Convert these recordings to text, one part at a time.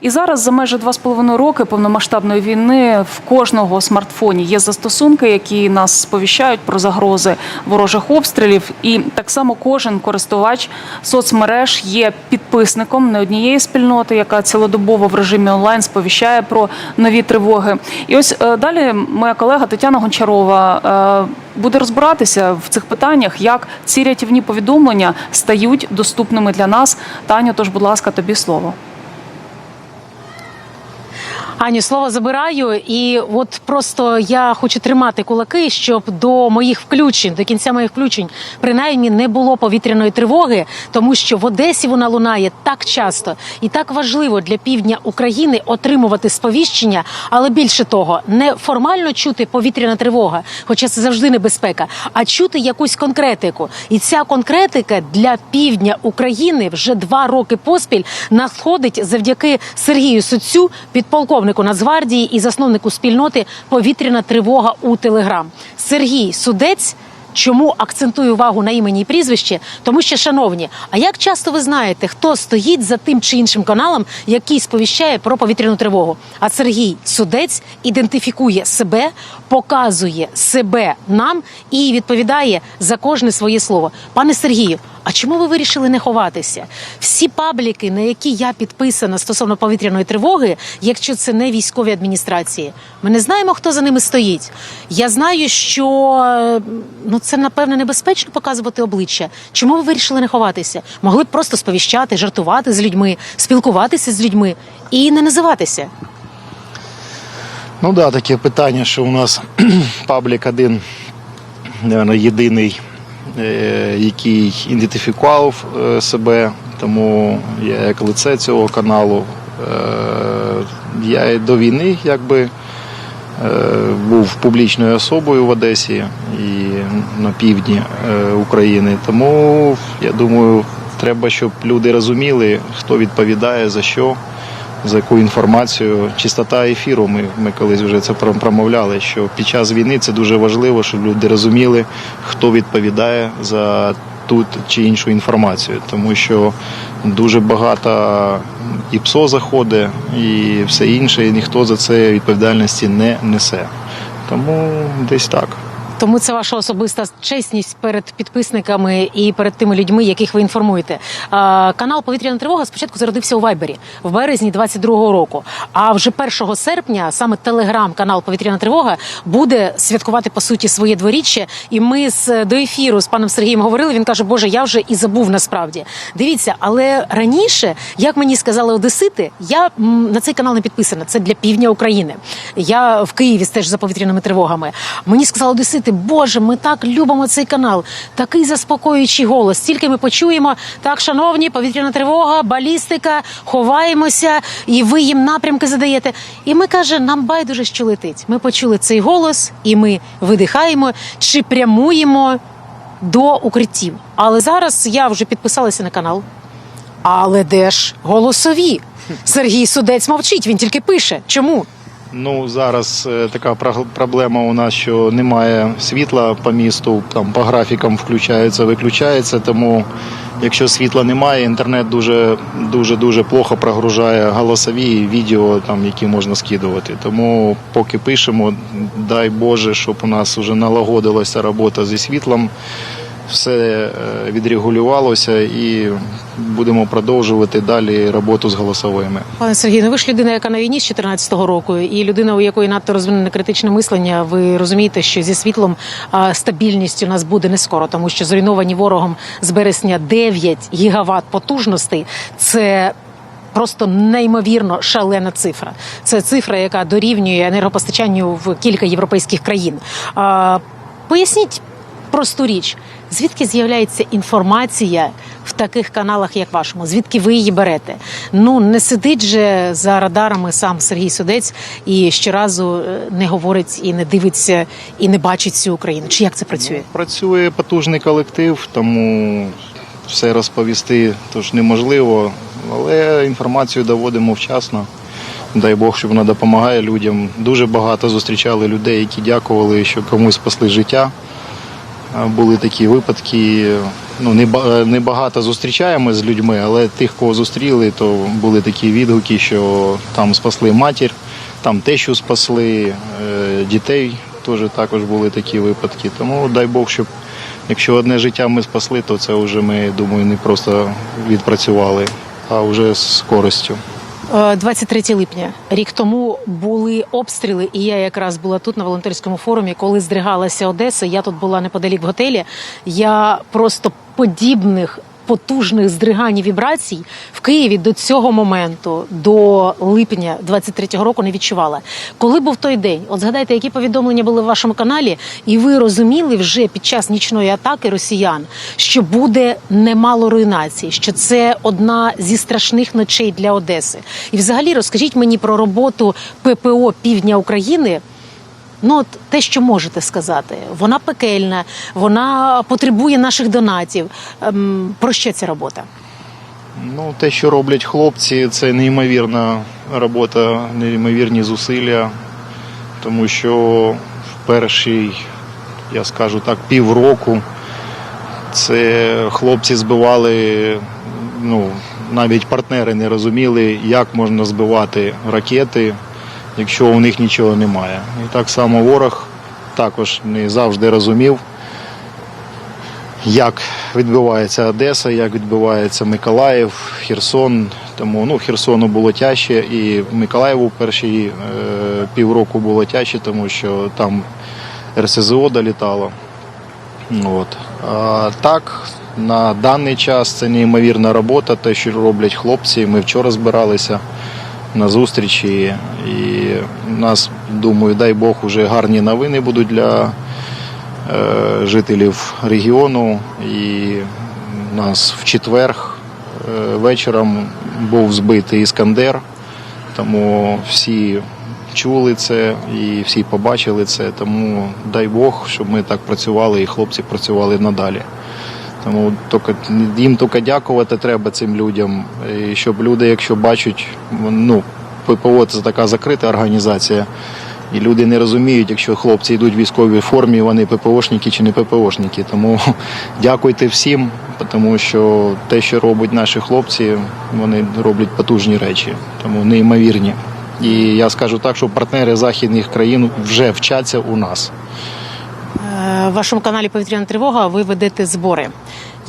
І зараз за майже два з половиною роки повномасштабної війни в кожного смартфоні є застосунки, які нас сповіщають про загрози ворожих обстрілів. І так само кожен користувач соцмереж є підписником не однієї спільноти, яка цілодобово в режимі онлайн сповіщає про нові тривоги. І ось е, далі моя колега Тетяна Гончарова е, буде розбиратися в цих питаннях, як ці рятівні повідомлення стають доступними для нас. Таню, тож, будь ласка, тобі слово. Аню, слово забираю, і от просто я хочу тримати кулаки, щоб до моїх включень, до кінця моїх включень, принаймні не було повітряної тривоги, тому що в Одесі вона лунає так часто і так важливо для півдня України отримувати сповіщення, але більше того, не формально чути повітряна тривога, хоча це завжди небезпека, а чути якусь конкретику. І ця конкретика для півдня України вже два роки поспіль надходить завдяки Сергію Суцю, підполковнику Нацгвардії і засновнику спільноти Повітряна тривога у Телеграм. Сергій Судець. Чому акцентую увагу на імені і прізвище? Тому що, шановні, а як часто ви знаєте, хто стоїть за тим чи іншим каналом, який сповіщає про повітряну тривогу? А Сергій Судець ідентифікує себе, показує себе нам і відповідає за кожне своє слово. Пане Сергію, а чому ви вирішили не ховатися? Всі пабліки, на які я підписана стосовно повітряної тривоги, якщо це не військові адміністрації, ми не знаємо, хто за ними стоїть. Я знаю, що е, ну це напевне небезпечно показувати обличчя. Чому ви вирішили не ховатися? Могли б просто сповіщати, жартувати з людьми, спілкуватися з людьми і не називатися. Ну да, таке питання, що у нас паблік один, наверное, єдиний, який ідентифікував е, себе, тому я як лице цього каналу. е, Я до війни якби е, був публічною особою в Одесі і на півдні е, України. Тому я думаю, треба, щоб люди розуміли, хто відповідає за що за яку інформацію. Чистота ефіру. Ми, ми колись вже це промовляли, що під час війни це дуже важливо, щоб люди розуміли, хто відповідає за ту чи іншу інформацію, тому що дуже багато і ПСО заходить, і все інше, і ніхто за це відповідальності не несе. Тому десь так. Тому це ваша особиста чесність перед підписниками і перед тими людьми, яких ви інформуєте. Канал Повітряна тривога спочатку зародився у Вайбері в березні 22-го року. А вже 1 серпня саме телеграм-канал Повітряна тривога буде святкувати по суті своє дворіччя. І ми з до ефіру з паном Сергієм говорили. Він каже, Боже, я вже і забув насправді. Дивіться, але раніше, як мені сказали одесити, я на цей канал не підписана. Це для півдня України. Я в Києві стеж за повітряними тривогами. Мені сказали одесити, Боже, ми так любимо цей канал. Такий заспокоюючий голос. Тільки ми почуємо так, шановні, повітряна тривога, балістика, ховаємося, і ви їм напрямки задаєте. І ми каже, нам байдуже, що летить. Ми почули цей голос, і ми видихаємо чи прямуємо до укриттів. Але зараз я вже підписалася на канал. Але де ж голосові? Сергій Судець мовчить, він тільки пише. Чому? Ну зараз е, така проблема у нас, що немає світла по місту, там по графікам включається, виключається. Тому якщо світла немає, інтернет дуже дуже дуже плохо прогружає голосові відео, там які можна скидувати. Тому поки пишемо, дай Боже, щоб у нас вже налагодилася робота зі світлом. Все е, відрегулювалося і будемо продовжувати далі роботу з голосовими. Пане Сергій, ну ви ж людина, яка на війні з 14-го року, і людина, у якої надто розвинене критичне мислення. Ви розумієте, що зі світлом стабільність у нас буде не скоро, тому що зруйновані ворогом з березня 9 гігават потужностей. Це Просто неймовірно шалена цифра. Це цифра, яка дорівнює енергопостачанню в кілька європейських країн. А, поясніть просту річ, звідки з'являється інформація в таких каналах, як вашому? Звідки ви її берете? Ну не сидить же за радарами сам Сергій Судець і щоразу е, не говорить і не дивиться і не бачить цю Україну. Чи як це працює? Працює потужний колектив, тому все розповісти тож неможливо, але інформацію доводимо вчасно. Дай Бог, щоб вона допомагає людям. Дуже багато зустрічали людей, які дякували, що комусь спасли життя. Е, були такі випадки. Ну, не ба- не багато зустрічаємо з людьми, але тих, кого зустріли, то були такі відгуки, що там спасли матір, там тещу спасли, е, дітей теж також були такі випадки. Тому дай Бог, щоб якщо одне життя ми спасли, то це вже ми, думаю, не просто відпрацювали, а вже з користю. Е, 23 липня, рік тому були обстріли, і я якраз була тут на волонтерському форумі, коли здригалася Одеса. Я тут була неподалік в готелі. Я просто подібних. Потужних здригань і вібрацій в Києві до цього моменту, до липня 23-го року, не відчувала. Коли був той день, от згадайте, які повідомлення були в вашому каналі, і ви розуміли вже під час нічної атаки росіян, що буде немало руйнацій, що це одна зі страшних ночей для Одеси. І взагалі розкажіть мені про роботу ППО Півдня України. Ну, от те, що можете сказати, вона пекельна, вона потребує наших донатів. Ем, про що ця робота? Ну, те, що роблять хлопці, це неймовірна робота, неймовірні зусилля, тому що в перший, я скажу так, півроку це хлопці збивали, ну, навіть партнери не розуміли, як можна збивати ракети, якщо у них нічого немає. І так само ворог також не завжди розумів, як відбувається Одеса, як відбувається Миколаїв, Херсон. Тому ну, Херсону було тяжче, і Миколаєву перші е, півроку було тяжче, тому що там РСЗО долітало. От. А так, на даний час це неймовірна робота, те, що роблять хлопці. Ми вчора збиралися на зустрічі, і у нас, думаю, дай Бог, уже гарні новини будуть для е, жителів регіону. І у нас в четвер е, вечором був збитий Іскандер, тому всі чули це і всі побачили це. Тому дай Бог, щоб ми так працювали і хлопці працювали надалі. Тому тільки, їм тільки дякувати треба цим людям, і щоб люди, якщо бачать, ну, ППО це така закрита організація. І люди не розуміють, якщо хлопці йдуть в військовій формі, вони ППОшники чи не ППОшники. Тому дякуйте всім, тому що те, що роблять наші хлопці, вони роблять потужні речі, тому неймовірні. І я скажу так, що партнери західних країн вже вчаться у нас. Е, В вашому каналі Повітряна тривога ви ведете збори.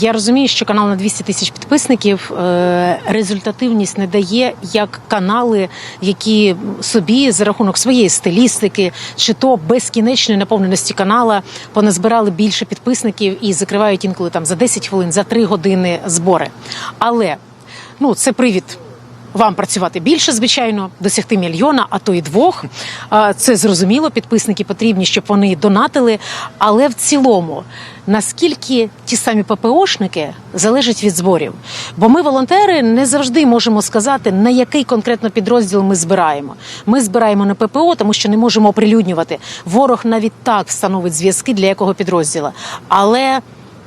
Я розумію, що канал на 200 тисяч підписників е, результативність не дає як канали, які собі за рахунок своєї стилістики чи то безкінечної наповненості канала поназбирали більше підписників і закривають інколи там за 10 хвилин, за 3 години збори. Але ну це привід вам працювати більше, звичайно, досягти мільйона, а то й двох. Це зрозуміло. Підписники потрібні, щоб вони донатили. Але в цілому, наскільки ті самі ППОшники залежать від зборів? Бо ми, волонтери, не завжди можемо сказати, на який конкретно підрозділ ми збираємо. Ми збираємо на ППО, тому що не можемо оприлюднювати. Ворог навіть так встановить зв'язки для якого підрозділа. Але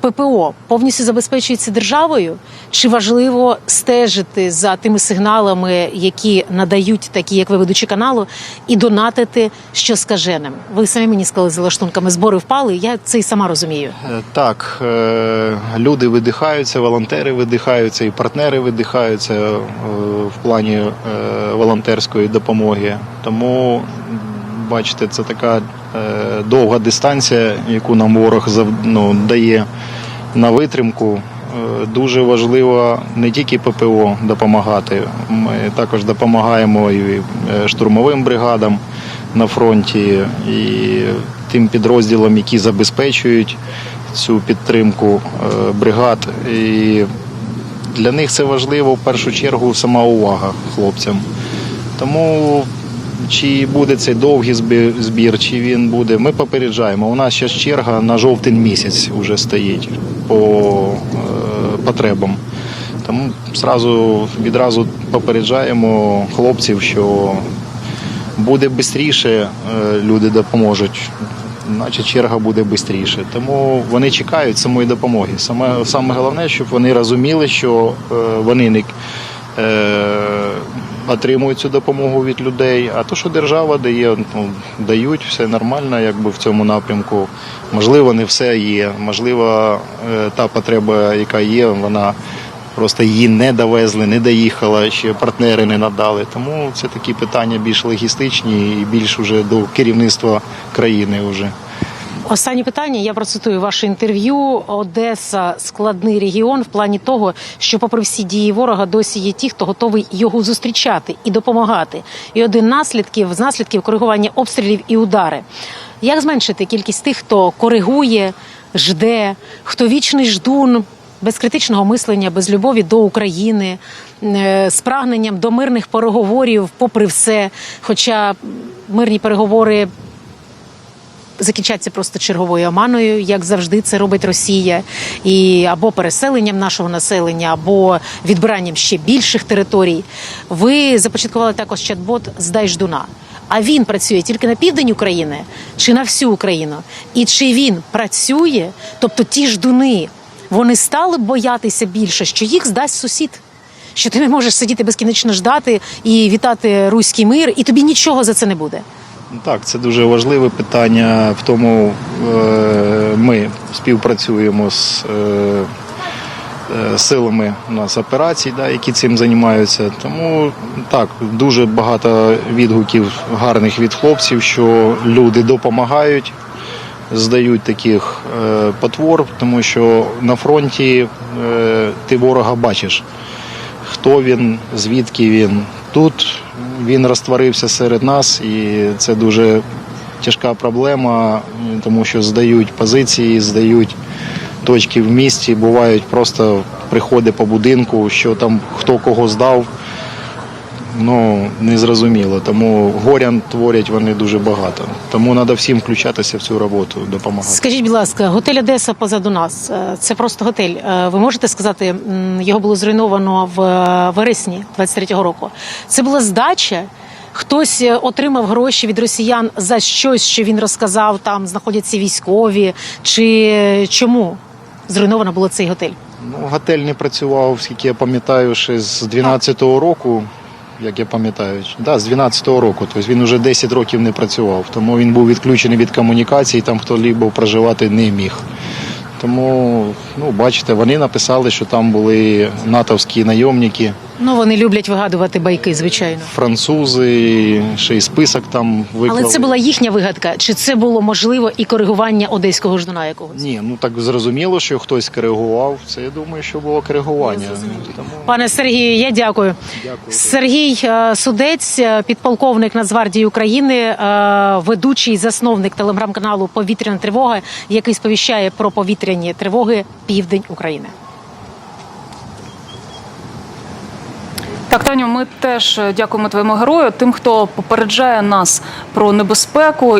ППО повністю забезпечується державою, чи важливо стежити за тими сигналами, які надають такі, як ви ведучі каналу, і донатити що скаженим? Ви самі мені сказали за лаштунками збори впали. Я це й сама розумію. Е, Так, е, люди видихаються, волонтери видихаються, і партнери видихаються е, в плані волонтерської допомоги. Тому, бачите, це така довга дистанція, яку нам ворог ну, дає на витримку. Е, Дуже важливо не тільки ППО допомагати, ми також допомагаємо і е, штурмовим бригадам на фронті, і тим підрозділам, які забезпечують цю підтримку е, бригад. І для них це важливо в першу чергу сама увага хлопцям. Тому чи буде цей довгий збір, чи він буде, ми попереджаємо. У нас ще черга на жовтень місяць вже стоїть по е, потребам. Тому зразу, відразу попереджаємо хлопців, що буде швидше, люди допоможуть, значить черга буде швидше. Тому вони чекають самої допомоги. Саме, саме головне, щоб вони розуміли, що е, вони не, е, отримують цю допомогу від людей. А то, що держава дає, ну, дають, все нормально, якби в цьому напрямку. Можливо, не все є. Можливо, е, та потреба, яка є, вона просто її не довезли, не доїхала, ще партнери не надали. Тому це такі питання більш логістичні і більш уже до керівництва країни. Вже. Останнє питання. Я процитую ваше інтерв'ю. Одеса складний регіон в плані того, що, попри всі дії ворога, досі є ті, хто готовий його зустрічати і допомагати. І один наслідків з наслідків коригування обстрілів і удари. Як зменшити кількість тих, хто коригує, жде, хто вічний ждун? Без критичного мислення, без любові до України, е, з прагненням до мирних переговорів, попри все. Хоча мирні переговори закінчаться просто черговою оманою, як завжди це робить Росія, і або переселенням нашого населення, або відбиранням ще більших територій. Ви започаткували також чат-бот «Здай ждуна». А він працює тільки на південь України чи на всю Україну? І чи він працює? Тобто ті ждуни вони стали боятися більше, що їх здасть сусід. Що ти не можеш сидіти безкінечно ждати і вітати руський мир, і тобі нічого за це не буде. Так, це дуже важливе питання. В тому е, ми співпрацюємо з е, е, силами у нас операцій, да, які цим займаються. Тому так, дуже багато відгуків гарних від хлопців, що люди допомагають, здають таких потвор, тому що на фронті ти ворога бачиш хто він, звідки він. Тут він розтворився серед нас, і це дуже тяжка проблема, тому що здають позиції, здають точки в місті. Бувають просто приходи по будинку, що там хто кого здав. Ну, незрозуміло. Тому горян творять вони дуже багато. Тому треба всім включатися в цю роботу, допомагати. Скажіть, будь ласка, готель Одеса позаду нас. Е, Це просто готель. Е, Ви можете сказати, його було зруйновано в е, вересні 23-го року. Це була здача. Хтось отримав гроші від росіян за щось, що він розказав. Там знаходяться військові. Чи чому зруйновано було цей готель? Ну, готель не працював, скільки я пам'ятаю, ще з 12-го року. Як я пам'ятаю, да, з 12-го року. Тобто він вже 10 років не працював. Тому він був відключений від комунікації, там хто-либо проживати не міг. Тому, ну, бачите, вони написали, що там були натовські найомники, Ну вони люблять вигадувати байки, звичайно. французи, ще й список там виклали. Але це була їхня вигадка. Чи це було можливо і коригування одеського ждуна якогось? Ні, ну так зрозуміло, що хтось коригував. Це я думаю, що було коригування. Тому... Пане Сергію, я дякую. Дякую. Сергій е, Судець, е, підполковник Нацгвардії України, е, ведучий засновник телеграм-каналу Повітряна тривога, який сповіщає про повітряні тривоги Південь України. Так, Таню, ми теж дякуємо твоєму герою, тим, хто попереджає нас про небезпеку.